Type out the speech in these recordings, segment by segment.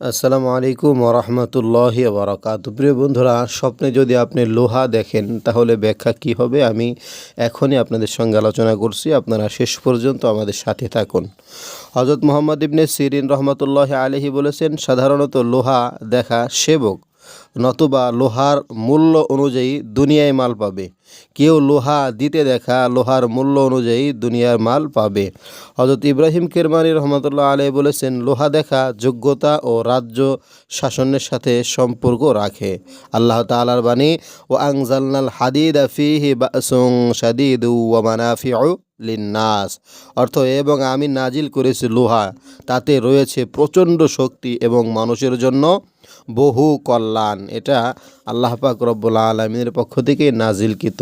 আসসালামু আলাইকুম ওরহমতুল্লাহি বারাকাত প্রিয় বন্ধুরা, স্বপ্নে যদি আপনি লোহা দেখেন, তাহলে ব্যাখ্যা কি হবে? আমি এখনই আপনাদের সঙ্গে আলোচনা করছি। আপনারা শেষ পর্যন্ত আমাদের সাথে থাকুন। হজরত মোহাম্মদ ইবনে সিরিন রহমতুল্লাহ আলহি বলেছেন, সাধারণত লোহা দেখা সেবক। নতুবা লোহার মূল্য অনুযায়ী দুনিয়ায় মাল পাবে। কেউ লোহা দিতে দেখা লোহার মূল্য অনুযায়ী দুনিয়ার মাল পাবে। হজরত ইব্রাহিম কেরমানি রহমতুল্লাহ আলহ বলেছেন, লোহা দেখা যোগ্যতা ও রাজ্য শাসনের সাথে সম্পর্ক রাখে। আল্লাহ তালার বাণী ও আংজালনাল হাদিদ ফিহি বাসুং সাদিদ ওয়া মানাফিউ লিন্নাস। অর্থ, এবং আমি নাজিল করেছি লোহা, তাতে রয়েছে প্রচণ্ড শক্তি এবং মানুষের জন্য বহু কল্যাণ। এটা আল্লাহ পাক রব্বুল আলমিনের পক্ষ থেকে নাজিলকৃত।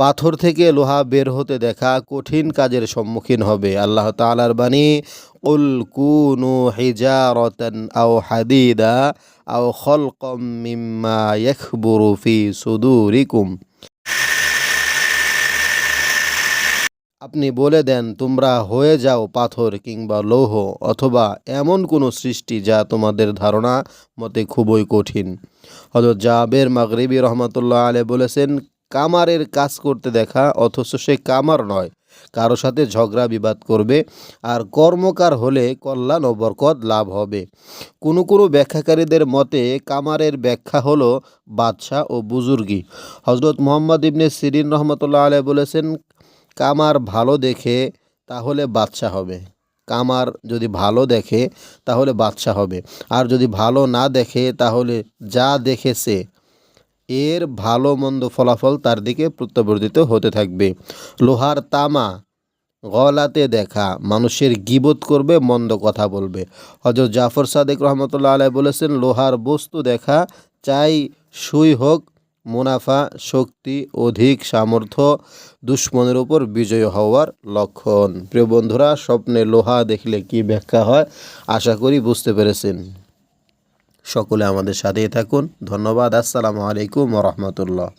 পাথর থেকে লোহা বের হতে দেখা কঠিন কাজের সম্মুখীন হবে। আল্লাহ তালার বাণী, উল কুনু হিজারতান আও হাদিদা আও খলকম মিম্মা ইয়াখবুরু সুদুরিকুম। আপনি বলে দেন, তোমরা হয়ে যাও পাথর কিংবা লৌহ অথবা এমন কোনো সৃষ্টি যা তোমাদের ধারণা মতে খুবই কঠিন। হজরত জাবের মাগরিবি রহমতুল্লাহ আলে বলেছেন, কামারের কাজ করতে দেখা অথচ সে কামার নয়। কারও সাথে ঝগড়া বিবাদ করবে আর কর্মকার হলে কল্যাণ ও বরকত লাভ হবে। কোনো কোনো ব্যাখ্যাকারীদের মতে কামারের ব্যাখ্যা হলো বাদশাহ ও বুজুর্গি। হজরত মোহাম্মদ ইবনে সিরিন রহমতুল্লাহ আলে বলেছেন কামার ভালো দেখে, তাহলে বাচ্চা হবে। কামার যদি ভালো দেখে, তাহলে বাচ্চা হবে। আর যদি ভালো না দেখে, তাহলে যা দেখেছে এর ভালো মন্দ ফলাফল তার দিকে প্রত্যাবর্তিত হতে থাকবে। লোহার তামা, গলাতে দেখা। মানুষের গিবোধ করবে, মন্দ কথা বলবে। হজরত জাফর সাদেক রহমতুল্লাহ আলাই বলেছেন, লোহার বস্তু দেখা, চাই সুই হোক মুনাফা, শক্তি, অধিক সামর্থ্য, দুশ্মনের উপর বিজয় হওয়ার লক্ষণ। প্রিয় বন্ধুরা, স্বপ্নে লোহা দেখলে কি ব্যাখ্যা হয়? আশা করি বুঝতে পেরেছেন। সকলে আমাদের সাথেই থাকুন। ধন্যবাদ। আসসালামু আলাইকুম রহমতুল্লাহ।